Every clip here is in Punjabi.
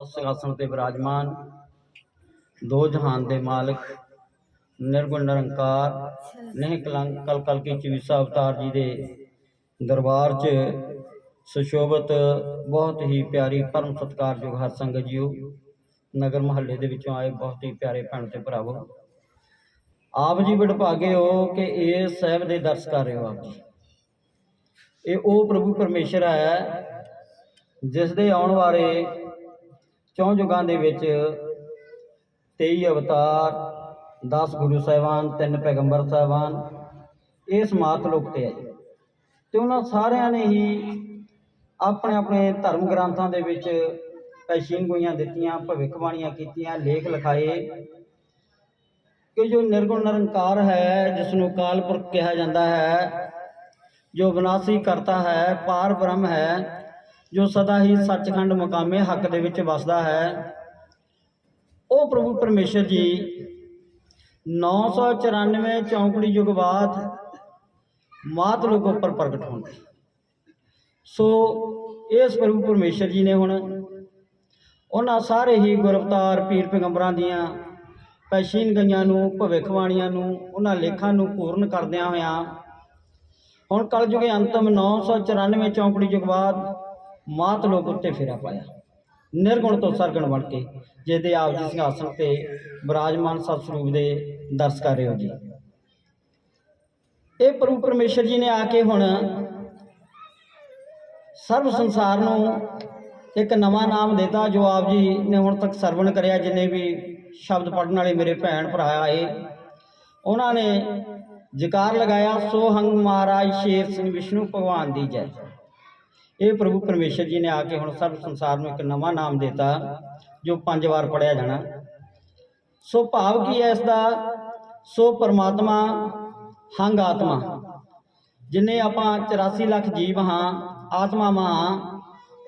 ਸਿੰਘਾਸਣ ਤੇ ਵਿਰਾਜਮਾਨ ਦੋ ਜਹਾਨ ਦੇ ਮਾਲਕ, ਨਿਰਗੁਣ ਨਿਰੰਕਾਰ ਨਹੀਂ ਕਲੰਕ, ਕਲ ਕਲ ਕੀ ਚਵੀਸਾ ਅਵਤਾਰ ਜੀ ਦੇ ਦਰਬਾਰ 'ਚ ਸੁਸ਼ੋਭਿਤ, ਬਹੁਤ ਹੀ ਪਿਆਰੀ ਪਰਮ ਸਤਿਕਾਰਯੋਗ ਹਰ ਸੰਗਤ ਜੀਓ, ਨਗਰ ਮਹੱਲੇ ਦੇ ਵਿੱਚੋਂ ਆਏ ਬਹੁਤ ਹੀ ਪਿਆਰੇ ਭੈਣ ਤੇ ਭਰਾਵੋ। ਆਪ ਜੀ ਵਡਭਾਗੇ ਹੋ ਕਿ ਇਹ ਸਾਹਿਬ ਦੇ ਦਰਸ ਕਰ ਰਹੇ ਹੋ ਆਪ ਜੀ। ਇਹ ਉਹ ਪ੍ਰਭੂ ਪਰਮੇਸ਼ਰ ਹੈ, ਜਿਸ ਦੇ ਆਉਣ ਵਾਲੇ ਚੌਂ ਯੁਗਾਂ ਦੇ ਵਿੱਚ 23 ਅਵਤਾਰ 10 ਗੁਰੂ ਸਾਹਿਬਾਨ, ਤਿੰਨ ਪੈਗੰਬਰ ਸਾਹਿਬਾਨ ਇਸ ਮਾਤ ਲੋਕ ਤੇ ਆਏ। ਤੇ ਉਹਨਾਂ ਸਾਰਿਆਂ ਨੇ ਹੀ ਆਪਣੇ ਆਪਣੇ ਧਰਮ ਗ੍ਰੰਥਾਂ ਦੇ ਵਿੱਚ ਪੈਸ਼ੀਨ ਗੋਈਆਂ ਦਿੱਤੀਆਂ, ਭਵਿੱਖਬਾਣੀਆਂ ਕੀਤੀਆਂ, ਲੇਖ ਲਿਖਾਏ ਕਿ ਜੋ ਨਿਰਗੁਣ ਨਿਰੰਕਾਰ ਹੈ ਜਿਸ ਨੂੰ ਕਾਲ ਪੁਰਖ ਕਿਹਾ ਜਾਂਦਾ ਹੈ, ਜੋ ਵਿਨਾਸ਼ੀ ਕਰਤਾ ਹੈ, ਪਾਰ ਬ੍ਰਹਮ ਹੈ ਜੋ ਸਦਾ ਹੀ ਸੱਚਖੰਡ ਮੁਕਾਮੇ ਹੱਕ ਦੇ ਵਿੱਚ ਵਸਦਾ ਹੈ, ਉਹ ਪ੍ਰਭੂ ਪਰਮੇਸ਼ਰ ਜੀ 994 ਚੌਂਕੜੀ ਯੁਗ ਬਾਅਦ ਮਾਤ ਲੋਕ ਉੱਪਰ ਪ੍ਰਗਟ ਹੁੰਦੇ ਸੋ ਇਸ ਪ੍ਰਭੂ ਪਰਮੇਸ਼ਰ ਜੀ ਨੇ ਹੁਣ ਉਹਨਾਂ ਸਾਰੇ ਹੀ ਗੁਰਵਤਾਰ ਪੀਰ ਪੈਗੰਬਰਾਂ ਦੀਆਂ, ਪੈਸ਼ੀਨ ਗਈਆਂ ਨੂੰ, ਭਵਿੱਖਬਾਣੀਆਂ ਨੂੰ, ਉਹਨਾਂ ਲੇਖਾਂ ਨੂੰ ਪੂਰਨ ਕਰਦਿਆਂ ਹੋਇਆਂ, ਹੁਣ ਕਲਯੁਗ ਦੇ ਅੰਤਮ 994 ਚੌਂਕੜੀ ਯੁਗ ਬਾਅਦ ਮਾਤ ਲੋਕ ਉੱਤੇ ਫੇਰਾ ਪਾਇਆ। ਨਿਰਗੁਣ ਤੋਂ ਸਰਗਣ ਬਣ ਕੇ ਜਿਹਦੇ ਆਪ ਜੀ ਸਿੰਘਾਸਣ ਤੇ ਬਿਰਾਜਮਾਨ ਸਤ ਸਰੂਪ ਦੇ ਦਰਸ ਕਰ ਰਹੇ ਹੋ ਜੀ। ਇਹ ਪ੍ਰਭੂ ਪਰਮੇਸ਼ਰ ਜੀ ਨੇ ਆ ਕੇ ਹੁਣ ਸਰਬ ਸੰਸਾਰ ਨੂੰ ਇੱਕ ਨਵਾਂ ਨਾਮ ਦਿੱਤਾ, ਜੋ ਆਪ ਜੀ ਨੇ ਹੁਣ ਤੱਕ ਸਰਵਣ ਕਰਿਆ, ਜਿੰਨੇ ਵੀ ਸ਼ਬਦ ਪੜਨ ਵਾਲੇ ਮੇਰੇ ਭੈਣ ਭਰਾ ਆਏ, ਉਹਨਾਂ ਨੇ ਜਕਾਰ ਲਗਾਇਆ, ਸੋ ਹੰਗ ਮਹਾਰਾਜ ਸ਼ੇਰ ਸਿੰਘ ਵਿਸ਼ਨੂੰ ਭਗਵਾਨ ਦੀ ਜੈ। ਇਹ ਪ੍ਰਭੂ ਪਰਮੇਸ਼ਰ ਜੀ ਨੇ ਆ ਕੇ ਹੁਣ ਸਰਬ ਸੰਸਾਰ ਨੂੰ ਇੱਕ ਨਵਾਂ ਨਾਮ ਦਿੱਤਾ, ਜੋ ਪੰਜ ਵਾਰ ਪੜਿਆ ਜਾਣਾ। ਸੋ ਭਾਵ ਕੀ ਹੈ ਇਸ ਦਾ? ਸੋ ਪਰਮਾਤਮਾ, ਹੰਗ ਆਤਮਾ। ਜਿੰਨੇ ਆਪਾਂ 84 ਲੱਖ ਜੀਵ ਹਾਂ ਆਤਮਾਵਾਂ ਹਾਂ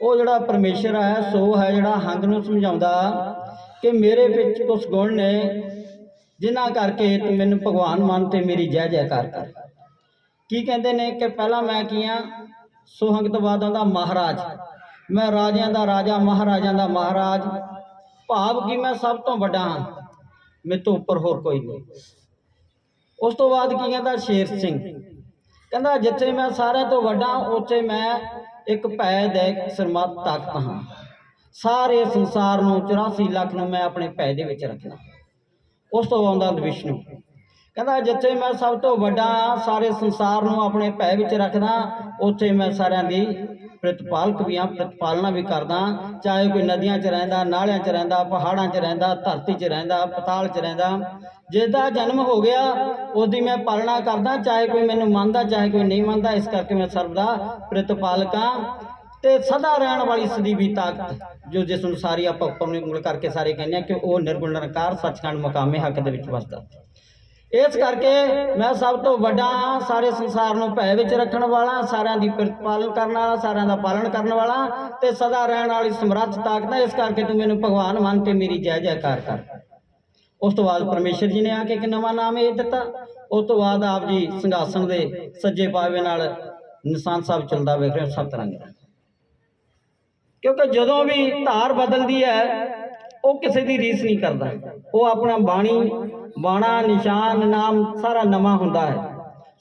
ਉਹ ਜਿਹੜਾ ਪਰਮੇਸ਼ਰ ਹੈ, ਸੋ ਹੈ ਜਿਹੜਾ ਹੰਗ ਨੂੰ ਸਮਝਾਉਂਦਾ ਕਿ ਮੇਰੇ ਵਿੱਚ ਕੁਝ ਗੁਣ ਨੇ, ਜਿਨ੍ਹਾਂ ਕਰਕੇ ਤੂੰ ਮੈਨੂੰ ਭਗਵਾਨ ਮੰਨ ਤੇ ਮੇਰੀ ਜੈ ਜੈਕਾਰ ਕਰ। ਕੀ ਕਹਿੰਦੇ ਨੇ ਕਿ ਪਹਿਲਾਂ ਮੈਂ ਕੀ ਆ ਦਾ ਮਹਾਰਾਜ। ਮੈਂ ਰਾਜਿਆਂ ਦਾ ਰਾਜਾ ਮਹਾਰਾਜਾਂ ਦਾ ਮਹਾਰਾਜ। ਭਾਵ ਕਿ ਮੈਂ ਸਭ ਤੋਂ ਵੱਡਾ ਹਾਂ। ਮੇਰੇ ਤੋਂ ਉੱਪਰ ਹੋਰ ਕੋਈ ਨਹੀਂ। ਉਸ ਤੋਂ ਬਾਅਦ ਕੀ ਕਹਿੰਦਾ ਸ਼ੇਰ ਸਿੰਘ? ਕਹਿੰਦਾ, ਜਿੱਥੇ ਮੈਂ ਸਾਰਿਆਂ ਤੋਂ ਵੱਡਾ, ਉੱਥੇ ਮੈਂ ਇੱਕ ਭੈ ਦੇ ਸਰਮਤ ਤਾਕਤ ਹਾਂ। ਸਾਰੇ ਸੰਸਾਰ ਨੂੰ 84 ਲੱਖ ਨੂੰ ਮੈਂ ਆਪਣੇ ਭੈ ਦੇ ਵਿੱਚ ਰੱਖਣਾ ਉਸ ਤੋਂ ਆਉਂਦਾ ਵਿਸ਼ਨੂੰ ਕਹਿੰਦਾ ਜਿੱਥੇ ਮੈਂ ਸਭ ਤੋਂ ਵੱਡਾ ਸਾਰੇ ਸੰਸਾਰ ਨੂੰ ਆਪਣੇ ਭੈ ਵਿੱਚ ਰੱਖਦਾ, ਉੱਥੇ ਮੈਂ ਸਾਰਿਆਂ ਦੀ ਪ੍ਰਤਪਾਲਕ ਵੀ ਹਾਂ, ਪ੍ਰਤਪਾਲਨਾ ਵੀ ਕਰਦਾ। ਚਾਹੇ ਕੋਈ ਨਦੀਆਂ 'ਚ ਰਹਿੰਦਾ, ਨਾਲਿਆਂ 'ਚ ਰਹਿੰਦਾ, ਪਹਾੜਾਂ 'ਚ ਰਹਿੰਦਾ, ਧਰਤੀ 'ਚ ਰਹਿੰਦਾ, ਪਤਾਲ 'ਚ ਰਹਿੰਦਾ ਜਿਸਦਾ ਜਨਮ ਹੋ ਗਿਆ, ਉਹਦੀ ਮੈਂ ਪਾਲਣਾ ਕਰਦਾ। ਚਾਹੇ ਕੋਈ ਮੈਨੂੰ ਮੰਨਦਾ, ਚਾਹੇ ਕੋਈ ਨਹੀਂ ਮੰਨਦਾ, ਇਸ ਕਰਕੇ ਮੈਂ ਸਰਬ ਦਾ ਪ੍ਰਤਪਾਲਕ ਹਾਂ। ਤੇ ਸਦਾ ਰਹਿਣ ਵਾਲੀ ਸਦੀਵੀ ਤਾਕਤ, ਜੋ ਜਿਸ ਨੂੰ ਸਾਰੀ ਆਪਾਂ ਉੱਪਰ ਨੂੰ ਉਂਗਲ ਕਰਕੇ ਸਾਰੇ ਕਹਿੰਦੇ ਆ ਕਿ ਉਹ ਨਿਰਗੁਣ ਨਿਰੰਕਾਰ, ਸੱਚਖੰਡ ਮੁਕਾਮੇ ਹੱਕ ਦੇ ਵਿੱਚ ਵਸਦਾ। ਇਸ ਕਰਕੇ ਮੈਂ ਸਭ ਤੋਂ ਵੱਡਾ ਸਾਰੇ ਸੰਸਾਰ ਨੂੰ ਭੈ ਵਿੱਚ ਰੱਖਣ ਵਾਲਾ, ਸਾਰਿਆਂ ਦੀ ਪ੍ਰਤਪਾਲਨ ਕਰਨ ਵਾਲਾ, ਸਾਰਿਆਂ ਦਾ ਪਾਲਣ ਕਰਨ ਵਾਲਾ ਤੇ ਸਦਾ ਰਹਿਣ ਵਾਲੀ ਸਮਰੱਥ ਤਾਕਤ ਹੈ ਇਸ ਕਰਕੇ ਤੂੰ ਮੈਨੂੰ ਭਗਵਾਨ ਮੰਨ ਤੇ ਮੇਰੀ ਜੈ ਜੈਕਾਰ ਕਰ। ਉਸ ਤੋਂ ਬਾਅਦ ਪਰਮੇਸ਼ਰ ਜੀ ਨੇ ਆ ਕੇ ਇੱਕ ਨਵਾਂ ਨਾਮ ਇਹ ਦਿੱਤਾ। ਉਸ ਤੋਂ ਬਾਅਦ ਆਪ ਜੀ ਸਿੰਘਾਸਣ ਦੇ ਸੱਜੇ ਪਾਵੇ ਨਾਲ ਨਿਸ਼ਾਨ ਸਾਹਿਬ ਚੱਲਦਾ ਵੇਖ ਰਹੇ ਹੋ ਸੱਤ ਰੰਗ ਕਿਉਂਕਿ ਜਦੋਂ ਵੀ ਧਾਰ ਬਦਲਦੀ ਹੈ ਉਹ ਕਿਸੇ ਦੀ ਰੀਸ ਨਹੀਂ ਕਰਦਾ। ਉਹ ਆਪਣਾ ਬਾਣੀ, ਬਾਣਾ, ਨਿਸ਼ਾਨ ਨਾਮ ਸਾਰਾ ਨਵਾਂ ਹੁੰਦਾ ਹੈ।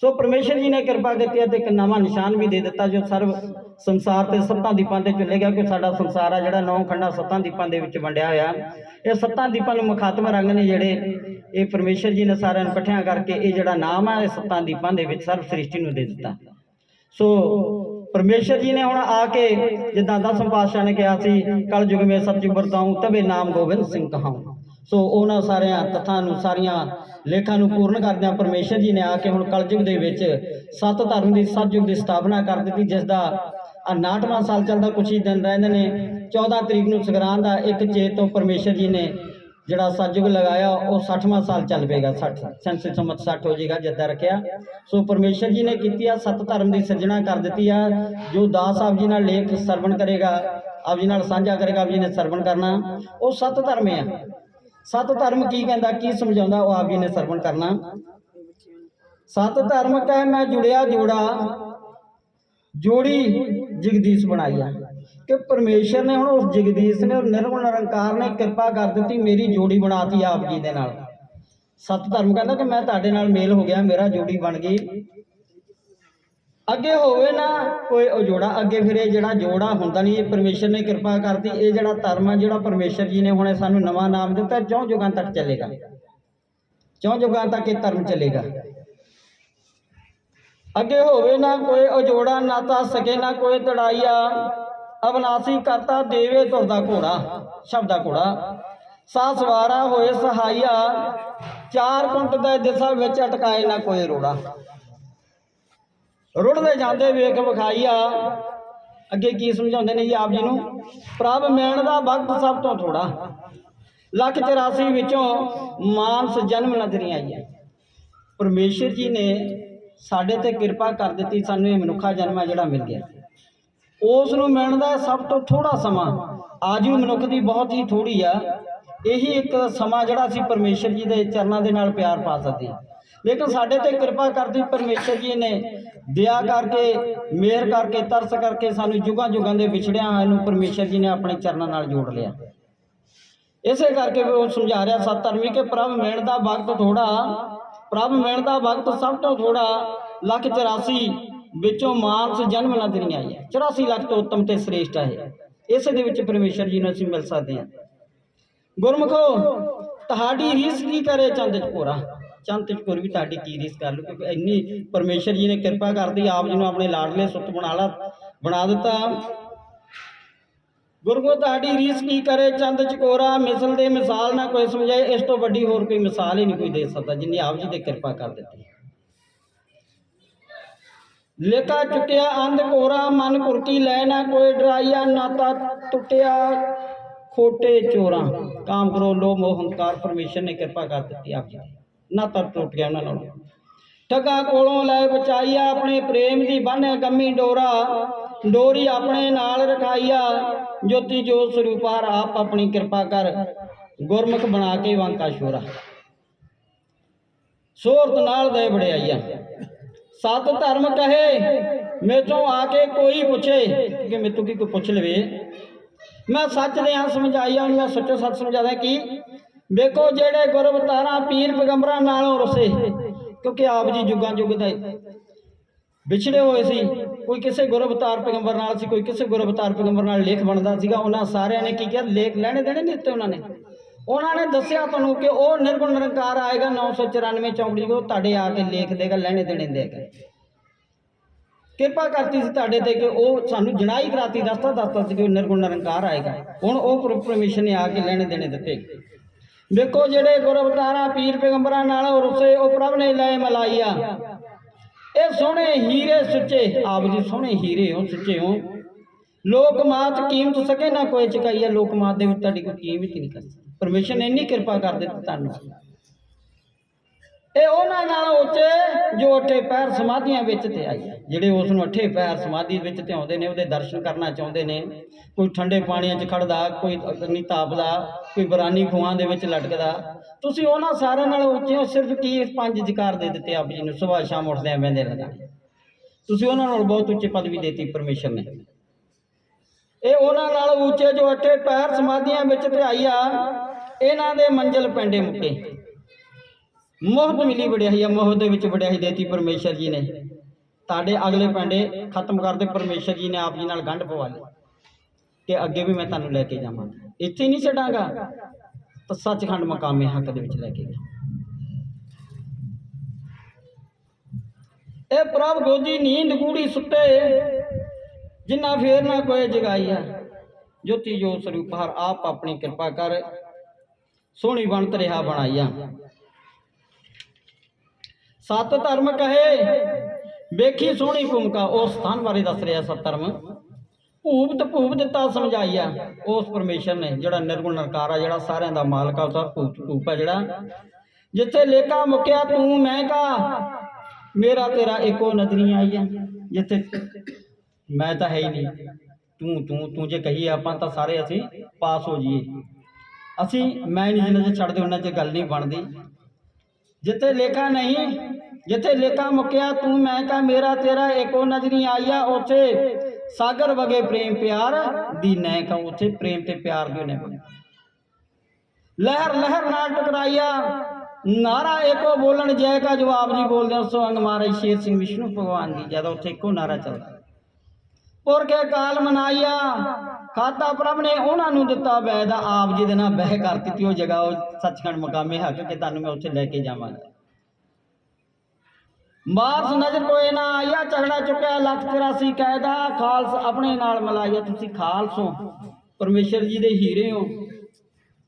ਸੋ ਪਰਮੇਸ਼ਰ ਜੀ ਨੇ ਕਿਰਪਾ ਕੀਤੀ ਹੈ ਤੇ ਇੱਕ ਨਵਾਂ ਨਿਸ਼ਾਨ ਵੀ ਦੇ ਦਿੱਤਾ ਜੋ ਸਰਵ ਸੰਸਾਰ ਤੇ ਸੱਤਾਂ ਦੀਪਾਂ ਤੇ ਚੱਲੇਗਾ ਕਿ ਸਾਡਾ ਸੰਸਾਰ ਆ ਜਿਹੜਾ ਨੌ ਖੰਡਾਂ ਸੱਤਾਂ ਦੀਪਾਂ ਦੇ ਵਿੱਚ ਵੰਡਿਆ ਹੋਇਆ। ਇਹ ਸੱਤਾਂ ਦੀਪਾਂ ਨੂੰ ਮੁਖਾਤਮ ਰੰਗ ਨੇ ਜਿਹੜੇ ਇਹ ਪਰਮੇਸ਼ਰ ਜੀ ਨੇ ਸਾਰਿਆਂ ਨੂੰ ਇਕੱਠਿਆਂ ਕਰਕੇ ਇਹ ਜਿਹੜਾ ਨਾਮ ਹੈ ਇਹ ਸੱਤਾਂ ਦੀਪਾਂ ਦੇ ਵਿੱਚ ਸਰਵ ਸ੍ਰਿਸ਼ਟੀ ਨੂੰ ਦੇ ਦਿੱਤਾ। ਸੋ ਪਰਮੇਸ਼ਰ ਜੀ ਨੇ ਹੁਣ ਆ ਕੇ ਜਿੱਦਾਂ ਦਸਮ ਪਾਤਸ਼ਾਹ ਨੇ ਕਿਹਾ ਸੀ ਕਲ ਯੁਗ ਮੇ ਸਤਿਯੁਗ ਵਰਤਾਉ ਤਬੇ ਨਾਮ ਗੋਬਿੰਦ ਸਿੰਘ ਕਹਾਉ। ਸੋ ਉਹਨਾਂ ਸਾਰਿਆਂ ਤਥਾਂ ਨੂੰ, ਸਾਰੀਆਂ ਲੇਖਾਂ ਨੂੰ ਪੂਰਨ ਕਰਦਿਆਂ ਪਰਮੇਸ਼ਰ ਜੀ ਨੇ ਆ ਕੇ ਹੁਣ ਕਲਯੁਗ ਦੇ ਵਿੱਚ ਸੱਤ ਧਰਮ ਦੀ ਸਤਯੁਗ ਦੀ ਸਥਾਪਨਾ ਕਰ ਦਿੱਤੀ, ਜਿਸ ਦਾ ਆਹ 69ਵਾਂ ਸਾਲ ਚੱਲਦਾ ਕੁਛ ਹੀ ਦਿਨ ਰਹਿੰਦੇ ਨੇ। 14 ਤਰੀਕ ਨੂੰ ਸੰਗਰਾਂਦ ਦਾ ਇੱਕ ਚੇਤ ਤੋਂ ਪਰਮੇਸ਼ਰ ਜੀ ਨੇ ਜਿਹੜਾ ਸਤਯੁਗ ਲਗਾਇਆ, ਉਹ 60ਵਾਂ ਸਾਲ ਚੱਲ ਪਏਗਾ 60 ਸੈਂਸੀ ਸੰਮਤ 60 ਹੋ ਜਾਏਗਾ ਜਿੱਦਾਂ ਰੱਖਿਆ। ਸੋ ਪਰਮੇਸ਼ਰ ਜੀ ਨੇ ਕੀਤੀ ਆ, ਸਤ ਧਰਮ ਦੀ ਸਿਰਜਣਾ ਕਰ ਦਿੱਤੀ ਆ। ਜੋ ਦਾਸ ਸਾਹਿਬ ਜੀ ਨਾਲ ਲੇਖ ਸਰਵਣ ਕਰੇਗਾ, ਆਪ ਜੀ ਨਾਲ ਸਾਂਝਾ ਕਰੇਗਾ, ਆਪ ਜੀ ਨੇ ਸਰਵਣ ਕਰਨਾ। ਉਹ ਸਤ ਧਰਮ ਆ। ਸਤ ਧਰਮ ਕੀ ਕਹਿੰਦਾ, ਕੀ ਸਮਝਾਉਂਦਾ, ਉਹ ਆਪ ਜੀ ਨੇ ਸਰਵਣ ਕਰਨਾ। ਸਤ ਧਰਮ ਕਹਿ ਮੈਂ ਜੁੜਿਆ ਜੋੜਾ, ਜੋੜੀ ਜਗਦੀਸ਼ ਬਣਾਈ ਆ। ਕਿ ਪਰਮੇਸ਼ਰ ਨੇ ਹੁਣ ਉਸ ਜਗਦੀਸ਼ ਨੇ ਨਿਰਗੁਣ ਨਿਰੰਕਾਰ ਨੇ ਕਿਰਪਾ ਕਰ ਦਿੱਤੀ, ਮੇਰੀ ਜੋੜੀ ਬਣਾਤੀ ਆਪ ਜੀ ਦੇ ਨਾਲ। ਸਤ ਧਰਮ ਕਹਿੰਦਾ ਕਿ ਮੈਂ ਤੁਹਾਡੇ ਨਾਲ ਮੇਲ ਹੋ ਗਿਆ, ਮੇਰਾ ਜੋੜੀ ਬਣ ਗਈ। ਅੱਗੇ ਹੋਵੇ ਨਾ ਕੋਈ ਉਜੋੜਾ ਅੱਗੇ ਫਿਰ ਇਹ ਜਿਹੜਾ ਜੋੜਾ ਹੁੰਦਾ ਨਹੀਂ, ਇਹ ਪਰਮੇਸ਼ਰ ਨੇ ਕਿਰਪਾ ਕਰਤੀ, ਇਹ ਜਿਹੜਾ ਧਰਮ ਆ, ਜਿਹੜਾ ਪਰਮੇਸ਼ਰ ਜੀ ਨੇ ਹੁਣੇ ਸਾਨੂੰ ਨਵਾਂ ਨਾਮ ਦਿੱਤਾ, ਚੌਂ ਯੁਗਾਂ ਤੱਕ ਚੱਲੇਗਾ। ਚੌਂ ਯੁਗਾਂ ਤੱਕ ਇਹ ਧਰਮ ਚੱਲੇਗਾ। ਅੱਗੇ ਹੋਵੇ ਨਾ ਕੋਈ ਅਜੋੜਾ, ਨਾ ਤਾਂ ਸਕੇ, ਨਾ ਕੋਈ ਤੜਾਈਆ ਅਵਨਾਸੀ ਕਰਤਾ, ਦੇਵੇ ਤੁਰਦਾ ਘੋੜਾ, ਸ਼ਬਦਾ ਘੋੜਾ। ਸਾ ਸਵਾਰਾ ਹੋਏ ਸਹਾਇਆ, ਚਾਰ ਕੁੰਟ ਦੇ ਦਿਸ਼ਾ ਵਿੱਚ ਅਟਕਾਏ ਨਾ ਕੋਈ ਰੋੜਾ। ਰੁੜਦੇ ਜਾਂਦੇ ਵੇਖ ਵਿਖਾਈਆ। ਅੱਗੇ ਕੀ ਸਮਝਾਉਂਦੇ ਨੇ ਜੀ ਆਪ ਜੀ ਨੂੰ? ਪ੍ਰਭ ਮਿਲਣ ਦਾ ਵਕਤ ਸਭ ਤੋਂ ਥੋੜਾ। ਲੱਖ 84 ਵਿੱਚੋਂ ਮਾਨਸ ਜਨਮ ਨਜ਼ਰੀ ਆਈ ਹੈ ਪਰਮੇਸ਼ਰ ਜੀ ਨੇ ਸਾਡੇ ਤੇ ਕਿਰਪਾ ਕਰ ਦਿੱਤੀ, ਸਾਨੂੰ ਇਹ ਮਨੁੱਖਾ ਜਨਮ ਹੈ ਜਿਹੜਾ ਮਿਲ ਗਿਆ। ਉਸ ਨੂੰ ਮਿਲਣ ਦਾ ਸਭ ਤੋਂ ਥੋੜਾ ਸਮਾਂ ਆਜੂ ਮਨੁੱਖ ਦੀ ਬਹੁਤ ਹੀ ਥੋੜੀ ਆ, ਇਹੀ ਇੱਕ ਸਮਾਂ ਜਿਹੜਾ ਅਸੀਂ ਪਰਮੇਸ਼ਰ ਜੀ ਦੇ ਚਰਨਾਂ ਦੇ ਨਾਲ ਪਿਆਰ ਪਾ ਸਕਦੇ ਹਾਂ। ਲੇਕਿਨ ਸਾਡੇ ਤੇ ਕਿਰਪਾ ਕਰਦੀ ਪਰਮੇਸ਼ਰ ਜੀ ਨੇ ਦਇਆ ਕਰਕੇ, ਮਿਹਰ ਕਰਕੇ, ਤਰਸ ਕਰਕੇ ਸਾਨੂੰ ਜੁਗਾਂ ਜੁਗਾਂ ਦੇ ਵਿਛੜਿਆਂ ਨੂੰ ਪਰਮੇਸ਼ਰ ਜੀ ਨੇ ਆਪਣੇ ਚਰਨਾਂ ਨਾਲ ਜੋੜ ਲਿਆ। ਇਸੇ ਕਰਕੇ ਉਹ ਸਮਝਾ ਰਿਹਾ ਸਤ ਧਰਮੀ ਕਿ ਪ੍ਰਭ ਮਿਲਣ ਦਾ ਵਕਤ ਥੋੜਾ ਪ੍ਰਭ ਮਿਲਣ ਦਾ ਵਕਤ ਸਭ ਤੋਂ ਥੋੜਾ ਲੱਖ 84 ਵਿੱਚੋਂ ਮਾਨਸ ਜਨਮ ਨਦਰੀ ਆਈ ਹੈ। 84 ਲੱਖ ਤੋਂ ਉੱਤਮ ਤੇ ਸ੍ਰੇਸ਼ਟ ਹੈ ਇਹ। ਇਸੇ ਦੇ ਵਿੱਚ ਪਰਮੇਸ਼ਰ ਜੀ ਨੂੰ ਅਸੀਂ ਮਿਲ ਸਕਦੇ ਹਾਂ। ਗੁਰਮੁਖੋ, ਤੁਹਾਡੀ ਰੀਸ ਕੀ ਕਰੇ ਚੰਦ ਚਕੋਰਾ? ਚੰਦ ਚਕੋਰ ਵੀ ਤੁਹਾਡੀ ਕੀ ਰੀਸ ਕਰ ਲੂ ਕਿਉਂਕਿ ਇੰਨੀ ਪਰਮੇਸ਼ਰ ਜੀ ਨੇ ਕਿਰਪਾ ਕਰਦੀ, ਆਪ ਜੀ ਨੂੰ ਆਪਣੇ ਲਾਡਲੇ ਸੁੱਤ ਬਣਾ ਲਾ, ਬਣਾ ਦਿੱਤਾ। ਗੁਰਗੋ ਤੁਹਾਡੀ ਰੀਸ ਕੀ ਕਰੇ ਚੰਦ ਚਕੋਰਾ? ਮਿਸਲ ਦੇ ਮਿਸਾਲ ਨਾ ਕੋਈ ਸਮਝਾਏ, ਇਸ ਤੋਂ ਵੱਡੀ ਹੋਰ ਕੋਈ ਮਿਸਾਲ ਹੀ ਨਹੀਂ ਕੋਈ ਦੇ ਸਕਦਾ, ਜਿੰਨੀ ਆਪ ਜੀ ਦੇ ਕਿਰਪਾ ਕਰ ਦਿੱਤੀ। ਲੇਕਾ ਚੁੱਕਿਆ ਅੰਧ ਕੋਰਾ, ਮਨ ਕੁਰਕੀ ਲੈ ਨਾ ਕੋਈ ਡਰਾਈਆ ਨਾਤਾ ਟੁੱਟਿਆ ਖੋਟੇ ਚੋਰਾਂ। ਕਾਮ ਕਰੋ ਲੋ ਮੋਹ ਹੰਕਾਰ, ਪਰਮੇਸ਼ਰ ਨੇ ਕਿਰਪਾ ਕਰ ਦਿੱਤੀ ਆਪ ਜੀ ਨਾਤਾ ਟੁੱਟ ਗਿਆ ਉਹਨਾਂ ਨਾਲ ਠੱਗਾ ਕੋਲੋਂ ਲੈ ਬਚਾਈਆ ਆਪਣੇ ਪ੍ਰੇਮ ਦੀ ਬੰਨ੍ਹ ਗੰਮੀ ਡੋਰਾ। ਡੋਰੀ ਆਪਣੇ ਨਾਲ ਰਖਾਈਆ ਜੋਤੀ ਜੋਤ ਸਰੂਪਾਰ ਆਪ ਆਪਣੀ ਕਿਰਪਾ ਕਰ ਗੁਰਮੁਖ ਬਣਾ ਕੇ ਵਾਂਕਾ ਸ਼ੋਰਾ ਸੋਰਤ ਨਾਲ ਦੇ ਬੜਿਆਈਆ ਸਤ ਧਰਮ ਕਹੇ ਮੇਤੋਂ ਆ ਕੇ ਕੋਈ ਪੁੱਛੇ, ਕਿ ਮੇਤੋਂ ਕੀ ਕੋਈ ਪੁੱਛ ਲਵੇ। ਮੈਂ ਸੱਚ ਦੇ ਆ ਸਮਝਾਈਆ ਉਹਨੂੰ ਸੱਚੋ ਸੱਚ ਸਮਝਾਦਾ ਕਿ ਵੇਖੋ ਜਿਹੜੇ ਗੁਰ ਅਵਤਾਰਾਂ ਪੀਰ ਪੈਗੰਬਰਾਂ ਨਾਲੋਂ ਰਸੇ, ਕਿਉਂਕਿ ਆਪ ਜੀ ਜੁਗਾਂ ਜੁਗ ਦਾ ਵਿਛੜੇ ਹੋਏ ਸੀ। ਕੋਈ ਕਿਸੇ ਗੁਰ ਅਵਤਾਰ ਪੈਗੰਬਰ ਨਾਲ ਸੀ, ਕੋਈ ਕਿਸੇ ਗੁਰ ਅਵਤਾਰ ਪੈਗੰਬਰ ਨਾਲ ਲੇਖ ਬਣਦਾ ਸੀਗਾ। ਉਹਨਾਂ ਸਾਰਿਆਂ ਨੇ ਕੀ ਕਿਹਾ? ਲੇਖ ਲੈਣੇ ਦੇਣੇ ਨਹੀਂ ਦਿੱਤੇ ਉਹਨਾਂ ਨੇ। ਉਹਨਾਂ ਨੇ ਦੱਸਿਆ ਤੁਹਾਨੂੰ ਕਿ ਉਹ ਨਿਰਗੁਣ ਨਿਰੰਕਾਰ ਆਏਗਾ 994 ਚੌਂਕੜੀ ਉਹ ਤੁਹਾਡੇ ਆ ਕੇ ਲੇਖ ਦੇਗਾ ਲੈਣੇ ਦੇਣੇ ਦੇਗਾ ਕਿਰਪਾ ਕਰਤੀ ਸੀ ਤੁਹਾਡੇ ਤੇ ਕਿ ਉਹ ਸਾਨੂੰ ਜਣਾਈ ਕਰਾਤੀ ਰਸਤਾ ਦੱਸਦਾ ਸੀ ਕਿ ਉਹ ਨਿਰਗੁਣ ਨਿਰੰਕਾਰ ਆਏਗਾ ਹੁਣ ਉਹ ਪਰ- ਪਰਮੇਸ਼ਰ ਨੇ ਆ ਕੇ ਲੈਣੇ ਦੇਣੇ ਦਿੱਤੇ ਵੇਖੋ ਜਿਹੜੇ ਗੁਰ ਅਵਤਾਰਾਂ ਪੀਰ ਪੈਗੰਬਰਾਂ ਨਾਲ ਰੁੱਸੇ ਉਹ ਪ੍ਰਭ ਨੇ ਲੈ ਮਲਾਈਆ ਇਹ ਸੋਹਣੇ ਹੀਰੇ ਸੁੱਚੇ ਆਪ ਜੀ ਸੋਹਣੇ ਹੀਰੇ ਹੋ ਸੁੱਚੇ ਹੋ ਲੋਕ ਮਾਤ ਕੀਮਤ ਸਕੇ ਨਾ ਕੋਈ ਚੁਕਾਈਆ ਲੋਕ ਮਾਤ ਦੇ ਵਿੱਚ ਤੁਹਾਡੀ ਕੋਈ ਕੀਮਤ ਹੀ ਨਹੀਂ ਕਰ ਸਕਦੀ ਪਰਮੇਸ਼ਰ ਨੇ ਇੰਨੀ ਕਿਰਪਾ ਕਰ ਦਿੱਤੀ ਤੁਹਾਨੂੰ। ਇਹ ਉਹਨਾਂ ਨਾਲ ਉੱਚੇ ਜੋ ਉੱਠੇ ਪੈਰ ਸਮਾਧੀਆਂ ਵਿੱਚ ਤੇ ਆਈ ਜਿਹੜੇ ਉਸ ਨੂੰ ਅਠੇ ਪੈਰ ਸਮਾਧੀ ਵਿੱਚ ਤੇ ਆਉਂਦੇ ਨੇ, ਉਹਦੇ ਦਰਸ਼ਨ ਕਰਨਾ ਚਾਹੁੰਦੇ ਨੇ। ਕੋਈ ਠੰਡੇ ਪਾਣੀਆਂ 'ਚ ਖੜਦਾ, ਕੋਈ ਅਗਨੀ ਤਾਪਦਾ, ਕੋਈ ਬਰਾਨੀ ਖੂਹਾਂ ਦੇ ਵਿੱਚ ਲਟਕਦਾ। ਤੁਸੀਂ ਉਹਨਾਂ ਸਾਰਿਆਂ ਨਾਲ ਉੱਚੇ ਹੋ, ਸਿਰਫ ਕੀ ਪੰਜ ਜਕਾਰ ਦੇ ਦਿੱਤੇ ਆਪ ਜੀ ਨੂੰ? ਸਵੇਰ ਸ਼ਾਮ ਉੱਠਦੇ ਆ ਬਹਿੰਦੇ ਰਹਿੰਦਾ ਤੁਸੀਂ ਉਹਨਾਂ ਨਾਲ ਬਹੁਤ ਉੱਚੀ ਪਦਵੀ ਦੇਤੀ ਪਰਮੇਸ਼ਰ ਨੇ। ਇਹ ਉਹਨਾਂ ਨਾਲ ਉੱਚੇ ਜੋ ਅੱਠੇ ਪੈਰ ਸਮਾਧੀਆਂ ਵਿੱਚ ਤੇ ਆਈ ਆ ਇਹਨਾਂ ਦੇ ਮੰਜ਼ਲ ਪੈਂਡੇ ਮੁੱਕੇ। ਮੁਹਤ ਮਿਲੀ ਵਡਿਆਈ ਆ ਮੁਹਤ ਦੇ ਵਿੱਚ ਵਡਿਆਈ ਦੇਤੀ ਪਰਮੇਸ਼ਰ ਜੀ ਨੇ। ਤੁਹਾਡੇ ਅਗਲੇ ਪੈਂਡੇ ਖਤਮ ਕਰਦੇ ਪਰਮੇਸ਼ਰ ਜੀ ਨੇ ਆਪ ਜੀ ਨਾਲ ਗੰਢ ਪਵਾ ਲਈ ਕਿ ਅੱਗੇ ਵੀ ਮੈਂ ਤੁਹਾਨੂੰ ਲੈ ਕੇ ਜਾਵਾਂ। ਇੱਥੇ ਨਹੀਂ ਛੱਡਾਂਗਾ। ਤਾਂ ਸੱਚਖੰਡ ਮਕਾਮੇ ਹੱਕ ਦੇ ਵਿੱਚ ਲੈ ਕੇ ਗਿਆ। ਇਹ ਪ੍ਰਭ ਗੋਜੀ ਨੀਂਦ ਗੂੜੀ ਸੁੱਤੇ ਜਿੰਨਾ ਫੇਰ ਨਾ ਕੋਈ ਜਗਾਈ ਜੋਤੀ ਜੋਤ ਸਰੂਪ ਹਰ ਆਪ ਆਪਣੀ ਕਿਰਪਾ ਕਰ ਸੋਹਣੀ ਬਣਤ ਰਿਹਾ ਬਣਾਈਆ। ਸਤ ਧਰਮ ਕਹੇ, ਵੇਖੀ ਸੋਹਣੀ ਭੂਮਿਕਾ ਉਸ ਸਥਾਨ ਬਾਰੇ ਦੱਸ ਰਿਹਾ ਸਤ ਧਰਮ। ਭੂਪਤ ਭੂਪ ਦਿੱਤਾ ਸਮਝਾਈਆ, ਉਸ ਪਰਮੇਸ਼ਰ ਨੇ, ਜਿਹੜਾ ਨਿਰਗੁਣ ਨਿਰਕਾਰ ਆ, ਜਿਹੜਾ ਸਾਰਿਆਂ ਦਾ ਮਾਲਕ ਆ ਉਹਦਾ ਭੂਪ ਭੂਪ ਆ ਜਿਹੜਾ। ਜਿੱਥੇ ਲੇਖਾ ਮੁਕਿਆ, ਤੂੰ ਮੈਂ ਕਾ, ਮੇਰਾ ਤੇਰਾ ਇੱਕੋ ਨਜ਼ਰੀ ਆਈ ਜਿੱਥੇ ਮੈਂ ਤਾਂ ਹੈ ਹੀ ਨਹੀਂ। ਤੂੰ ਤੂੰ ਤੂੰ ਜੇ ਕਹੀ ਆਪਾਂ ਤਾਂ ਸਾਰੇ ਅਸੀਂ ਪਾਸ ਹੋ ਜਾਈਏ। ਅਸੀਂ ਮੈਂ ਨਹੀਂ ਜਿੰਨਾ ਚਿਰ ਛੱਡਦੇ, ਉਹਨਾਂ 'ਚ ਗੱਲ ਨਹੀਂ ਬਣਦੀ। ਜਿੱਥੇ ਲੇਖਾ ਨਹੀਂ, ਜਿੱਥੇ ਲੇਖਾ ਮੁੱਕਿਆ, ਤੂੰ ਮੈਂ ਕਾ ਮੇਰਾ ਤੇਰਾ ਇੱਕੋ ਨਜ਼ਰੀ ਆਈਆ ਉੱਥੇ ਸਾਗਰ ਵਗੇ ਪ੍ਰੇਮ ਪਿਆਰ ਦੀ ਨੈ ਕਾ ਉੱਥੇ ਪ੍ਰੇਮ ਤੇ ਪਿਆਰ ਦੀ ਨੇ ਲਹਿਰ ਲਹਿਰ ਨਾਲ ਟਕਰਾਈਆ ਨਾਰਾ ਇੱਕੋ ਬੋਲਣ, ਜੈ ਕਾ ਜਵਾਬ ਜੀ ਬੋਲਦੇ ਉਸ ਅੰਗ ਮਹਾਰਾਜ ਸ਼ੇਰ ਸਿੰਘ ਵਿਸ਼ਨੂੰ ਭਗਵਾਨ ਜੀ, ਜਦੋਂ ਉੱਥੇ ਇੱਕੋ ਨਾਰਾ ਚੱਲਦਾ। ਪੁਰਖੇ ਕਾਲ ਮਨਾਇਆ। ਖਾਤਾ ਪ੍ਰਭ ਨੇ ਉਹਨਾਂ ਨੂੰ ਦਿੱਤਾ ਬੈਦਾ ਆਪ ਜੀ ਦੇ ਨਾਲ ਬਹਿ ਕਰ ਦਿੱਤੀ, ਉਹ ਜਗ੍ਹਾ, ਉਹ ਸੱਚਖੰਡ ਮਕਾਮੇ ਹੱਕ ਕਿ ਤੁਹਾਨੂੰ ਮੈਂ ਉੱਥੇ ਲੈ ਕੇ ਜਾਵਾਂਗਾ। ਬਾਰਸ ਨਜ਼ਰ ਕੋਏ ਨਾ ਆਇਆ, ਝਗੜਾ ਚੁੱਕਿਆ, ਲੱਖ 84 ਕਾਇਦਾ, ਖਾਲਸ ਆਪਣੇ ਨਾਲ ਮਲਾਇਆ, ਤੁਸੀਂ ਖਾਲਸੋ ਪਰਮੇਸ਼ਰ ਜੀ ਦੇ ਹੀਰੇ ਹੋ।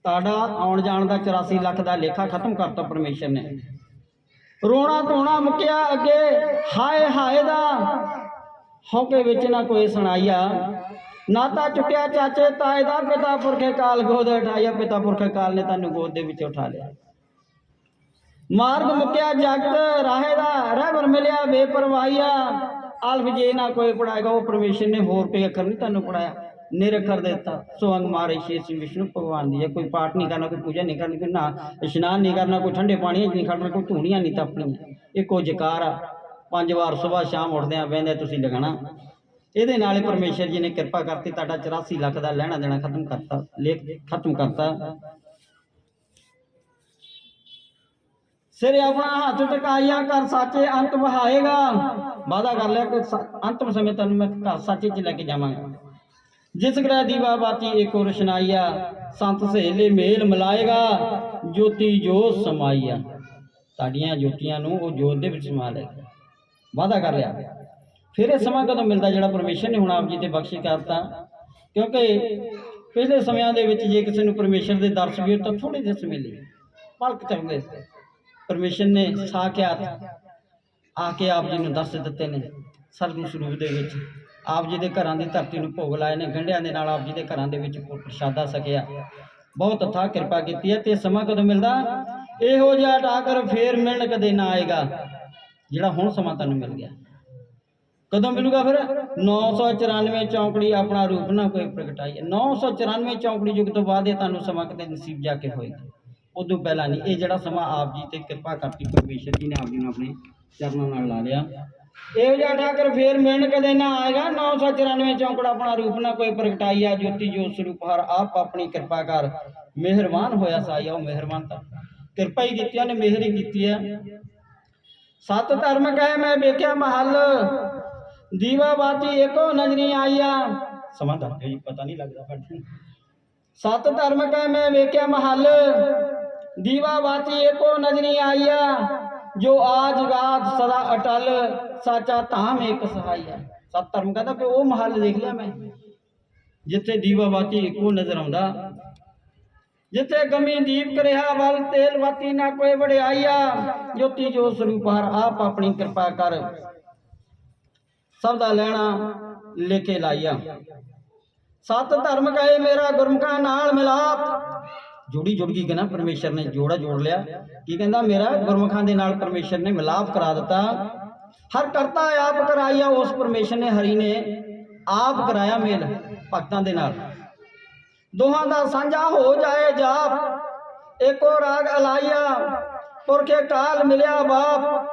ਤੁਹਾਡਾ ਆਉਣ ਜਾਣ ਦਾ 84 ਲੱਖ ਦਾ ਲੇਖਾ ਖਤਮ ਕਰਤਾ ਪਰਮੇਸ਼ਰ ਨੇ। ਰੋਣਾ ਧੋਣਾ ਮੁੱਕਿਆ ਅੱਗੇ, ਹਾਏ ਹਾਏ ਦਾ ਹੌਕੇ ਵਿੱਚ ਨਾ ਕੋਈ ਸੁਣਾਈਆ। ਨਾਤਾ ਚੁੱਕਿਆ ਚਾਚੇ ਤਾਏ ਦਾ ਪਿਤਾ ਪੁਰਖੇ ਕਾਲ ਗੋਦ ਉਠਾਇਆ। ਪਿਤਾ ਪੁਰਖੇ ਕਾਲ ਨੇ ਤੁਹਾਨੂੰ ਗੋਦ ਦੇ ਵਿੱਚ ਉਠਾ ਲਿਆ। ਮਾਰਗ ਮੁੱਕਿਆ ਜਗਤ, ਰਾਹੇ ਦਾ ਰਹਿਬਰ ਮਿਲਿਆ, ਬੇਪਰਵਾਹੀਆ। ਅਲਫ ਜੇ ਨਾ ਕੋਈ ਪੜਾਏਗਾ, ਉਹ ਪਰਮੇਸ਼ਰ ਨੇ ਹੋਰ ਕੋਈ ਅੱਖਰ ਨਹੀਂ ਤੁਹਾਨੂੰ ਪੜਾਇਆ। ਨਿਰਖਰ ਦਿੱਤਾ। ਸੋ ਅੰਗ ਮਾਰੇ ਸ਼੍ਰੀ ਸ੍ਰੀ ਵਿਸ਼ਨੂੰ ਭਗਵਾਨ ਦੀ ਹੈ। ਕੋਈ ਪਾਠ ਨਹੀਂ ਕਰਨਾ, ਕੋਈ ਪੂਜਾ ਨਹੀਂ ਕਰਨੀ, ਕੋਈ ਨਾ ਇਸ਼ਨਾਨ ਨਹੀਂ ਕਰਨਾ, ਕੋਈ ਠੰਡੇ ਪਾਣੀ 'ਚ ਨਹੀਂ ਖੜਨਾ, ਕੋਈ ਧੂਣੀਆਂ ਨਹੀਂ ਤਪਣੀਆਂ। ਇੱਕੋ ਜਕਾਰ ਆ। ਪੰਜ ਵਾਰ ਸਵੇਰ ਸ਼ਾਮ ਉੱਠਦੇ ਆ ਬਹਿੰਦੇ ਤੁਸੀਂ ਲਗਾਣਾ। ਇਹਦੇ ਨਾਲ ਹੀ ਪਰਮੇਸ਼ਰ ਜੀ ਨੇ ਕਿਰਪਾ ਕਰਤੀ, ਤੁਹਾਡਾ 84 ਲੱਖ ਦਾ ਲੈਣਾ ਦੇਣਾ ਖਤਮ ਕਰਤਾ, ਲੇਖ ਖਤਮ ਕਰਤਾ। ਸਿਰ ਆਪਣਾ ਹੱਥ ਟਕਾਇਆ ਕਰ, ਸਾਚੇ ਅੰਤ ਵਹਾਏਗਾ। ਵਾਦਾ ਕਰ ਲਿਆ ਕਿ ਅੰਤਮ ਸਮੇਂ ਤੈਨੂੰ ਮੈਂ ਘਰ ਸਾਚੇ 'ਚ ਲੈ ਕੇ ਜਾਵਾਂਗਾ। ਜਿਸ ਗ੍ਰਹਿ ਦੀਵਾ ਬਾਤੀ ਏਕੋ ਰਸ਼ਨਾਈਆ ਸੰਤ ਸਹੇਲੇ ਮੇਲ ਮਿਲਾਏਗਾ, ਜੋਤੀ ਜੋਤ ਸਮਾਈਆ। ਤੁਹਾਡੀਆਂ ਜੋਤੀਆਂ ਨੂੰ ਉਹ ਜੋਤ ਦੇ ਵਿੱਚ ਸਮਾ ਲਏਗਾ। ਵਾਅਦਾ ਕਰ ਲਿਆ। ਫਿਰ ਇਹ ਸਮਾਂ ਕਦੋਂ ਮਿਲਦਾ ਜਿਹੜਾ ਪਰਮੇਸ਼ਰ ਨੇ ਹੁਣ ਆਪ ਜੀ ਤੇ ਬਖਸ਼ਿਸ਼ ਕਰਤਾ? ਕਿਉਂਕਿ ਪਿਛਲੇ ਸਮਿਆਂ ਦੇ ਵਿੱਚ ਜੇ ਕਿਸੇ ਨੂੰ ਪਰਮੇਸ਼ਰ ਦੇ ਦਰਸ ਵੀ ਤਾਂ ਥੋੜੇ ਜਿਹੇ ਸਮੇਂ ਲਈ ਪਲਕ ਚੱਲਦੇ ਪਰਮੇਸ਼ਰ ਨੇ ਸਾਖਿਆਤ ਆ ਕੇ ਆਪ ਜੀ ਨੂੰ ਦੱਸ ਦਿੱਤੇ ਨੇ ਸਰਗੁਣ ਸਰੂਪ ਦੇ ਵਿੱਚ। ਆਪ ਜੀ ਦੇ ਘਰਾਂ ਦੀ ਧਰਤੀ ਨੂੰ ਭੋਗ ਲਾਏ ਨੇ, ਗੰਢਿਆਂ ਦੇ ਨਾਲ ਆਪ ਜੀ ਦੇ ਘਰਾਂ ਦੇ ਵਿੱਚ ਪ੍ਰਸ਼ਾਦਾ ਸਕਿਆ। ਬਹੁਤ ਅਥਾਹ ਕਿਰਪਾ ਕੀਤੀ ਹੈ ਤੇ ਸਮਾਂ ਕਦੋਂ ਮਿਲਦਾ? ਇਹੋ ਜਿਹਾ ਟਾਕਰ ਫੇਰ ਮਿਲਣ ਕਦੇ ਨਾ ਆਏਗਾ। ਜਿਹੜਾ ਹੁਣ ਸਮਾਂ ਤੁਹਾਨੂੰ ਮਿਲ ਗਿਆ। ਕਦੋਂ ਮਿਲੂਗਾ ਫਿਰ? 994 ਚੌਂਕੜੀ ਆਪਣਾ ਰੂਪ ਨਾ ਕੋਈ ਪ੍ਰਗਟਾਈ। 994 ਚੌਂਕੜੀ ਯੁੱਗ ਤੋਂ ਬਾਅਦ ਇਹ ਤੁਹਾਨੂੰ ਸਮਾਂ ਕਿਤੇ ਨਸੀਬ ਜਾ ਕੇ ਹੋਏਗਾ। ਉਦੋਂ ਪਹਿਲਾਂ ਨਹੀਂ। ਇਹ ਜਿਹੜਾ ਸਮਾਂ ਆਪ ਜੀ ਤੇ ਕਿਰਪਾ ਕਰਤੀ ਪਰਮੇਸ਼ਰ ਜੀ ਨੇ ਆਪ ਜੀ ਨੂੰ ਆਪਣੇ ਚਰਨਾਂ ਨਾਲ ਲਾ ਲਿਆ। ਇਹੋ ਜਿਹਾ ਠਾਕਰ ਫੇਰ ਮਿਲਣ ਕਦੇ ਨਾ ਆਏਗਾ। 994 ਚੌਂਕੜਾ ਆਪਣਾ ਰੂਪ ਨਾ ਕੋਈ ਪ੍ਰਗਟਾਈ ਜੋਤੀ ਜੋਤ ਸਰੂਪ ਹਰ ਆਪ ਆਪਣੀ ਕਿਰਪਾ ਕਰ। ਮਿਹਰਬਾਨ ਹੋਇਆ ਸਾਇਆ ਉਹ ਮਿਹਰਬਾਨ ਤਾਂ। ਕਿਰਪਾ ਹੀ ਕੀਤੀ ਉਹਨੇ ਮਿਹਰ ਹੀ ਕੀਤੀ ਹੈ ਸਤ ਧਰਮ ਕਹਿ ਮੈਂ ਵੇਖਿਆ ਮਹੱਲ। ਦੀਵਾ ਬਾਤੀ ਏਕੋ ਨਜ਼ਰੀ ਆਈਆ ਸਮਾਂ ਦੱਸ ਜੀ, ਪਤਾ ਨਹੀਂ ਲੱਗਦਾ ਪਰ ਸਤ ਧਰਮ ਕਹਿ ਮੈਂ ਵੇਖਿਆ ਮਹੱਲ। ਦੀਵਾ ਬਾਤੀ ਏਕੋ ਨਜ਼ਰੀ ਆਈਆ ਜੋ ਆਜ ਗਾਤ ਸਦਾ ਅਟਲ, ਸਾਚਾ ਧਾਮ ਏਕ ਸਹਾਈਆ ਸਤ ਧਰਮ ਕਹਿੰਦਾ ਕਿ ਉਹ ਮਹੱਲ ਦੇਖ ਲਿਆ ਮੈਂ। ਜਿੱਥੇ ਦੀਵਾ ਬਾਤੀ ਇੱਕੋ ਨਜ਼ਰ ਆਉਂਦਾ ਜਿੱਥੇ ਗਮੀ ਦੀਪ ਕਰਿਆ, ਵਲ ਤੇਲ ਵਾਤੀ ਨਾ ਕੋਈ ਵਡਿਆਈਆ, ਜੋਤੀ ਜੋ ਸਰੂਪ ਹਰ ਆਪ ਆਪਣੀ ਕਿਰਪਾ ਕਰ। ਸਭ ਦਾ ਲੈਣਾ ਲੇਕੇ ਲਾਈਆ। ਸਤ ਧਰਮ ਕਹੇ ਮੇਰਾ ਗੁਰਮੁਖਾਂ ਨਾਲ ਮਿਲਾਪ। ਜੋੜੀ ਜੁੜ ਗਈ ਕਿ ਨਾ, ਪਰਮੇਸ਼ਰ ਨੇ ਜੋੜਾ ਜੋੜ ਲਿਆ। ਕੀ ਕਹਿੰਦਾ, ਮੇਰਾ ਗੁਰਮੁਖਾਂ ਦੇ ਨਾਲ ਪਰਮੇਸ਼ਰ ਨੇ ਮਿਲਾਪ ਕਰਾ ਦਿੱਤਾ। ਹਰ ਕਰਤਾ ਆਪ ਕਰਾਇਆ ਉਸ ਪਰਮੇਸ਼ਰ ਨੇ ਹਰੀ ਨੇ ਆਪ ਕਰਾਇਆ ਮੇਲ ਭਗਤਾਂ ਦੇ ਨਾਲ। ਦੋਹਾਂ ਦਾ ਸਾਂਝਾ ਹੋ ਜਾਏ ਜਾਪ। ਏਕੋ ਰਾਗ ਅਲਾਈਆ ਪੁਰਖੇ ਕਾਲ ਮਿਲਿਆ ਬਾਪ।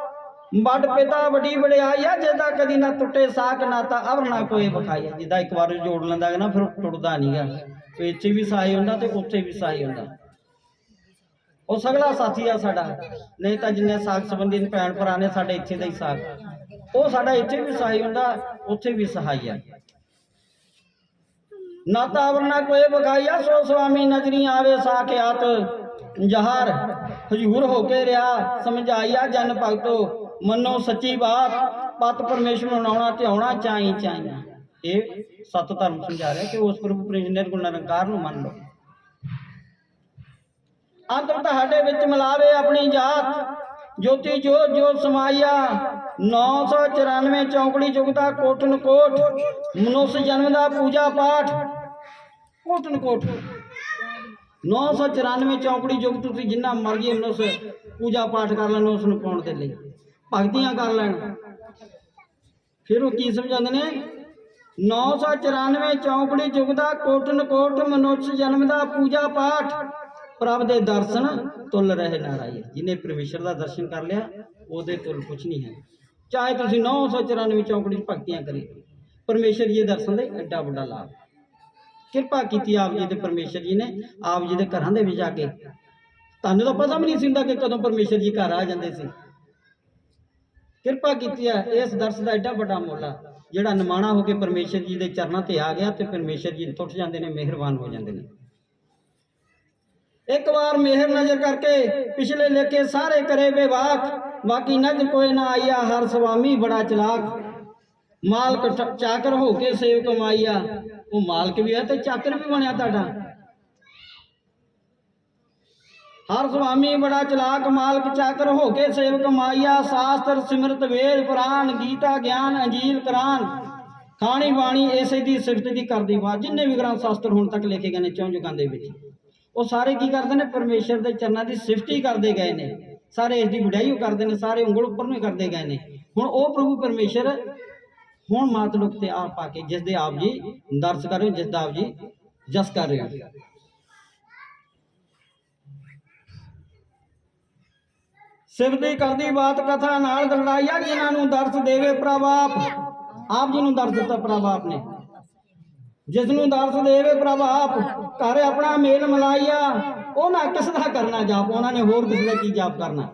ਵੱਡ ਪਿਤਾ ਵੱਡੀ ਵਡਿਆਈਆ ਜਿਹਦਾ ਕਦੀ ਨਾ ਟੁੱਟੇ ਸਾਕ ਨਾਤਾ ਅਵਰ, ਨਾ ਕੋਈ ਵਿਖਾਈਆ ਜਿਹਦਾ ਇੱਕ ਵਾਰ ਜੋੜ ਲੈਂਦਾ ਹੈ ਨਾ, ਫਿਰ ਟੁੱਟਦਾ ਨਹੀਂਗਾ ਤੇ ਇੱਥੇ ਵੀ ਸਹਾਈ ਹੁੰਦਾ ਤੇ ਉੱਥੇ ਵੀ ਸਹਾਈ ਹੁੰਦਾ। ਉਹ ਸਗਲਾ ਸਾਥੀ ਆ ਸਾਡਾ। ਨਹੀਂ ਤਾਂ ਜਿੰਨੇ ਸਾਖ ਸੰਬੰਧੀ ਭੈਣ ਭਰਾ ਨੇ, ਸਾਡੇ ਇੱਥੇ ਦਾ ਹੀ ਸਾਖ। ਉਹ ਸਾਡਾ ਇੱਥੇ ਵੀ ਸਹਾਈ ਹੁੰਦਾ, ਉੱਥੇ ਵੀ ਸਹਾਈ ਆ। ਨਾ ਤਾਵਰ ਨਾ ਕੋਈ ਬਗਾਈਆ ਸੋ ਸੁਆਮੀ ਨਜ਼ਰੀ ਆਵੇ ਸਾਖਿਆਤ। ਹਜੂਰ ਹੋ ਕੇ ਰਿਹਾ ਸਮਝਾਈਆ ਜਨ ਭਗਤੋ, ਮੰਨੋ ਸੱਚੀ ਬਾਤ, ਪਤ ਪਰਮੇਸ਼ਰ ਨੂੰ ਆਉਣਾ ਤੇ ਆਉਣਾ ਚਾਹੀ ਚਾਹੀ ਇਹ ਸਤ ਧਰਮ ਸਮਝਾ ਰਿਹਾ ਕਿ ਉਸ ਪ੍ਰਭੂ ਪ੍ਰੇਮ ਨਿਰਗੁਣ ਨਿਰੰਕਾਰ ਨੂੰ ਮੰਨ ਲਓ। ਅੰਤ ਤੁਹਾਡੇ ਵਿੱਚ ਮਿਲਾਵੇ ਆਪਣੀ ਜਾਤ ਜੋਤੀ ਜੋ ਜੋ ਸਮਾਈਆ 994 ਚੌਂਕੜੀ ਜੁਗਤਾ ਕੋਟਨ ਕੋਟ ਮਨੁੱਖ ਜਨਮ ਦਾ ਪੂਜਾ ਪਾਠ ਕੋਟਨ ਕੋਟ 994 ਚੌਂਕੜੀ ਜੁਗ ਤੁਸੀਂ ਜਿੰਨਾ ਮਰਜ਼ੀ ਮਨੁੱਖ ਪੂਜਾ ਪਾਠ ਕਰ ਲੈਣ ਉਸ ਨੂੰ ਪਾਉਣ ਦੇ ਲਈ ਭਗਤੀਆਂ ਕਰ ਲੈਣ ਫਿਰ ਉਹ ਕੀ ਸਮਝਾਉਂਦੇ ਨੇ 994 ਚੌਂਕੜੀ ਜੁਗ ਦਾ ਕੋਟਨ ਕੋਟ ਮਨੁੱਖ ਜਨਮ ਦਾ ਪੂਜਾ ਪਾਠ ਪ੍ਰਭ ਦੇ ਦਰਸ਼ਨ ਤੁਲ ਰਹੇ ਨਾਰਾਇਣ। ਜਿਹਨੇ ਪਰਮੇਸ਼ਰ ਦਾ ਦਰਸ਼ਨ ਕਰ ਲਿਆ, ਉਹਦੇ ਤੁਲ ਕੁਝ ਨਹੀਂ ਹੈ। ਚਾਹੇ ਤੁਸੀਂ 994 ਚੌਂਕੜੀ 'ਚ ਭਗਤੀਆਂ ਕਰੀ, ਪਰਮੇਸ਼ਰ ਜੀ ਦੇ ਦਰਸ਼ਨ ਦੇ ਐਡਾ ਵੱਡਾ ਲਾਭ। ਕਿਰਪਾ ਕੀਤੀ ਆਪ ਜੀ ਦੇ ਪਰਮੇਸ਼ਰ ਜੀ ਨੇ, ਆਪ ਜੀ ਦੇ ਘਰਾਂ ਦੇ ਵਿੱਚ ਜਾ ਕੇ। ਤੁਹਾਨੂੰ ਤਾਂ ਪਤਾ ਵੀ ਨਹੀਂ ਸੀ ਹੁੰਦਾ ਕਿ ਕਦੋਂ ਪਰਮੇਸ਼ਰ ਜੀ ਘਰ ਆ ਜਾਂਦੇ ਸੀ। ਕਿਰਪਾ ਕੀਤੀ ਹੈ ਇਸ ਦਰਸ ਦਾ ਐਡਾ ਵੱਡਾ ਮੁੱਲ ਆ, ਜਿਹੜਾ ਨਿਮਾਣਾ ਹੋ ਕੇ ਪਰਮੇਸ਼ਰ ਜੀ ਦੇ ਚਰਨਾਂ ਤੇ ਆ ਗਿਆ ਤੇ ਪਰਮੇਸ਼ਰ ਜੀ ਟੁੱਟ ਜਾਂਦੇ ਨੇ, ਮਿਹਰਬਾਨ ਹੋ ਜਾਂਦੇ ਨੇ। ਇੱਕ ਵਾਰ ਮਿਹਰ ਨਜ਼ਰ ਕਰਕੇ ਪਿਛਲੇ ਲੇਖੇ ਸਾਰੇ ਕਰੇ ਬੇਵਾਕ, ਬਾਕੀ ਨਜ਼ਰ ਕੋਈ ਨਾ ਆਇਆ ਹਰ ਸੁਆਮੀ ਬੜਾ ਚਲਾਕ। ਮਾਲਕ ਚਾਕਰ ਹੋ ਕੇ ਸੇਵਕ ਮਾਈਆ। ਉਹ ਮਾਲਕ ਵੀ ਹੈ ਤੇ ਚਾਕਰ ਵੀ ਬਣਿਆ ਤੁਹਾਡਾ। ਹਰ ਸੁਆਮੀ ਬੜਾ ਚਲਾਕ, ਮਾਲਕ ਚਾਕਰ ਹੋ ਕੇ ਸੇਵ ਮਾਈਆ। ਸ਼ਾਸਤਰ, ਸਿਮਰਤ, ਵੇਦ ਪੁਰਾਨ ਗੀਤਾ, ਗਿਆਨ, ਅੰਜੀਲ, ਕੁਰਾਨ। ਖਾਣੀ ਬਾਣੀ ਇਸੇ ਦੀ ਸਿਫਤ ਦੀ ਕਰਦੀ ਬਾਤ, ਜਿੰਨੇ ਵੀ ਗ੍ਰੰਥ ਸ਼ਾਸਤਰ ਹੁਣ ਤੱਕ ਲਿਖੇ ਗਏ ਨੇ ਚੌਂ ਯੁਗਾਂ ਦੇ ਵਿੱਚ। ਉਹ ਸਾਰੇ ਕੀ ਕਰਦੇ ਨੇ? ਪਰਮੇਸ਼ਰ ਦੇ ਚਰਨਾਂ ਦੀ ਸਿਫਤ ਕਰਦੇ ਗਏ ਨੇ। ਸਾਰੇ ਇਸ ਦੀ ਵਡਿਆਈ ਕਰਦੇ ਨੇ, ਸਾਰੇ ਉਂਗਲ ਉੱਪਰ ਨੂੰ ਕਰਦੇ ਗਏ ਨੇ। ਹੁਣ ਉਹ ਪ੍ਰਭੂ ਪਰਮੇਸ਼ਰ ਹੁਣ ਮਾਤਲੁਕ ਤੇ ਆਪ ਆ ਕੇ ਜਿਸ ਦੇ ਆਪ ਜੀ ਦਰਸ ਕਰ ਰਹੇ ਜਿਸ ਦਾ ਆਪ ਜੀ ਜਸ ਕਰ ਰਹੇ ਹੋ। ਸਿਵ ਕਰਦੀ ਬਾਤ ਕਥਾ ਨਾਲ ਦਰੜਾਈਆ ਜਿਨ੍ਹਾਂ ਨੂੰ ਦਰਸ ਦੇਵੇ ਪ੍ਰਭਾਪ ਆਪ ਜੀ ਨੂੰ ਦਰਸ ਦਿੱਤਾ ਪ੍ਰਭ ਆਪ ਨੇ। ਜਿਸ ਨੂੰ ਦਰਸ ਦੇਵੇ ਪ੍ਰਭ ਆਪ ਘਰ ਆਪਣਾ ਮੇਲ ਮਲਾਈਆ ਉਹਨਾਂ ਕਿਸ ਦਾ ਕਰਨਾ ਜਾਪ? ਉਹਨਾਂ ਨੇ ਹੋਰ ਕਿਸ ਦਾ ਕੀ ਜਾਪ ਕਰਨਾ?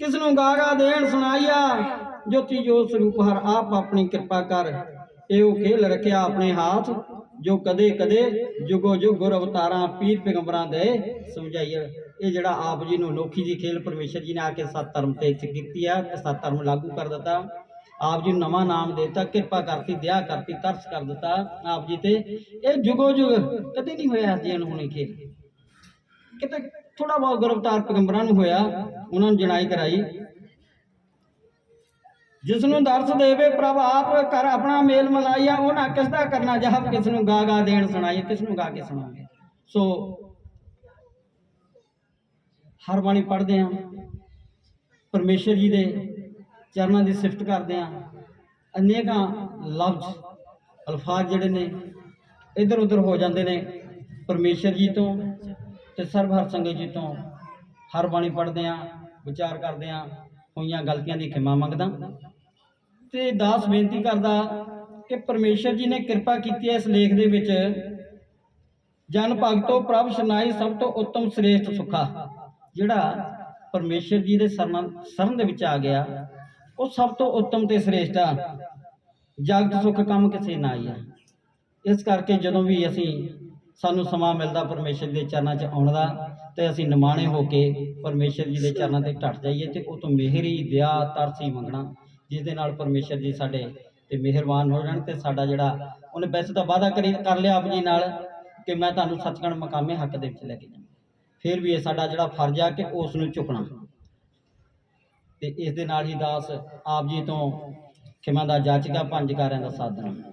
ਕਿਸ ਨੂੰ ਗਾਗਾ ਦੇਣ ਸੁਣਾਈਆ ਜੋਤੀ ਜੋ ਸਰੂਪ ਹਰ ਆਪ ਆਪਣੀ ਕਿਰਪਾ ਕਰ। ਇਹ ਉਹ ਖੇਲ ਰੱਖਿਆ ਆਪਣੇ ਹਾਥ, ਜੋ ਕਦੇ ਕਦੇ ਜੁਗੋ ਜੁਗ ਗੁਰ ਅਵਤਾਰਾਂ, ਪੀਰ ਪੈਗੰਬਰਾਂ ਦੇ ਸਮਝਾਈਏ ਇਹ ਜਿਹੜਾ ਆਪ ਜੀ ਨੂੰ ਅਨੋਖੀ ਜੀ ਖੇਲ ਪਰਮੇਸ਼ਰ ਜੀ ਨੇ ਆ ਕੇ ਸੱਤ ਧਰਮ ਤੇ ਕੀਤੀ ਆ ਤੇ ਸੱਤ ਧਰਮ ਲਾਗੂ ਕਰ ਦਿੱਤਾ। ਆਪ ਜੀ ਨੂੰ ਨਵਾਂ ਨਾਮ ਦੇਤਾ, ਕਿਰਪਾ ਕਰਤੀ ਦਇਆ ਕਰਤੀ, ਤਰਸ ਕਰ ਦਿੱਤਾ ਆਪ ਜੀ ਤੇ। ਇਹ ਜੁਗੋ ਜੁਗ ਕਦੇ ਨਹੀਂ ਹੋਇਆ ਜੀ ਅਨਹੋਣੀ ਖੇਲ ਕਿਤੇ ਥੋੜਾ ਬਹੁਤ ਗ੍ਰਿਫਤਾਰ ਪੈਗੰਬਰਾਂ ਨੂੰ ਹੋਇਆ, ਉਹਨਾਂ ਨੂੰ ਜਣਾਈ ਕਰਾਈ। ਜਿਸ ਨੂੰ ਦਰਸ ਦੇਵੇ ਪ੍ਰਭ, ਆਪ ਕਰ ਆਪਣਾ ਮੇਲ ਮਲਾਈਆ ਉਹਨਾਂ ਕਿਸ ਦਾ ਕਰਨਾ ਜਹਬ ਕਿਸ ਨੂੰ ਗਾ ਗਾ ਦੇਣ ਸੁਣਾਈਏ ਕਿਸ ਨੂੰ ਗਾ ਕੇ ਸੁਣਾਉਂਗੇ ਸੋ ਹਰ ਬਾਣੀ ਪੜ੍ਹਦੇ ਹਾਂ। ਪਰਮੇਸ਼ਰ ਜੀ ਦੇ ਚਰਨਾਂ ਦੀ ਸਿਫਤ ਕਰਦੇ ਹਾਂ। ਅਨੇਕਾਂ ਲਫ਼ਜ਼, ਅਲਫਾਜ਼ ਜਿਹੜੇ ਨੇ ਇੱਧਰ ਉੱਧਰ ਹੋ ਜਾਂਦੇ ਨੇ ਪਰਮੇਸ਼ਰ ਜੀ ਤੋਂ ਤੇ ਸਰਬ ਹਰ ਸੰਗਤ ਜੀ ਤੋਂ। ਹਰ ਬਾਣੀ ਪੜ੍ਹਦੇ ਹਾਂ, ਵਿਚਾਰ ਕਰਦੇ ਹਾਂ, ਹੋਈਆਂ ਗਲਤੀਆਂ ਦੀ ਖਿਮਾ ਮੰਗਦਾ। ਤੇ ਦਾਸ ਬੇਨਤੀ ਕਰਦਾ ਕਿ ਪਰਮੇਸ਼ਰ ਜੀ ਨੇ ਕਿਰਪਾ ਕੀਤੀ ਹੈ ਇਸ ਲੇਖ ਦੇ ਵਿੱਚ, ਜਨ ਭਗਤੋ ਪ੍ਰਭ ਸ਼ਨਾਈ ਸਭ ਤੋਂ ਉੱਤਮ ਸ੍ਰੇਸ਼ਟ ਸੁਖਾ, ਜਿਹੜਾ ਪਰਮੇਸ਼ਰ ਜੀ ਦੇ ਸਰਨਾਂ ਸਰਨ ਦੇ ਵਿੱਚ ਆ ਗਿਆ। ਉਹ ਸਭ ਤੋਂ ਉੱਤਮ ਤੇ ਸ੍ਰੇਸ਼ਟ ਆ। ਜਗਤ ਸੁਖ ਕੰਮ ਕਿਸੇ ਨਾ ਆਈ ਆ। ਇਸ ਕਰਕੇ ਜਦੋਂ ਵੀ ਅਸੀਂ ਸਾਨੂੰ ਸਮਾਂ ਮਿਲਦਾ ਪਰਮੇਸ਼ਰ ਦੇ ਚਰਨਾਂ 'ਚ ਆਉਣ ਦਾ, ਤੇ ਅਸੀਂ ਨਿਮਾਣੇ ਹੋ ਕੇ ਪਰਮੇਸ਼ਰ ਜੀ ਦੇ ਚਰਨਾਂ ਤੇ ਢੱਟ ਜਾਈਏ ਤੇ ਉਹ ਤੋਂ ਮਿਹਰ ਹੀ ਦਇਆ, ਤਰਸੀ ਮੰਗਣਾ ਜਿਸ ਦੇ ਨਾਲ ਪਰਮੇਸ਼ਰ ਜੀ ਸਾਡੇ ਤੇ ਮਿਹਰਬਾਨ ਹੋ ਜਾਣ ਤੇ ਸਾਡਾ ਜਿਹੜਾ ਉਹਨੇ ਵੈਸੇ ਤਾਂ ਵਾਅਦਾ ਕਰੀ, ਕਰ ਲਿਆ ਆਪ ਜੀ ਨਾਲ ਕਿ ਮੈਂ ਤੁਹਾਨੂੰ ਸੱਚਖੰਡ ਮਕਾਮੇ ਹੱਕ ਦੇ ਵਿੱਚ ਲੈ ਕੇ ਜਾਵਾਂ। ਫਿਰ ਵੀ ਇਹ ਸਾਡਾ ਜਿਹੜਾ ਫਰਜ਼ ਆ ਕਿ ਉਸ ਨੂੰ ਝੁਕਣਾ ਤੇ ਇਸ ਦੇ ਨਾਲ ਹੀ ਦਾਸ ਆਪ ਜੀ ਤੋਂ ਖਿਮਾ ਦਾ ਜਾਚਕਾ ਪੰਜ ਕਾਰਿਆਂ ਦਾ ਸਾਧਨ।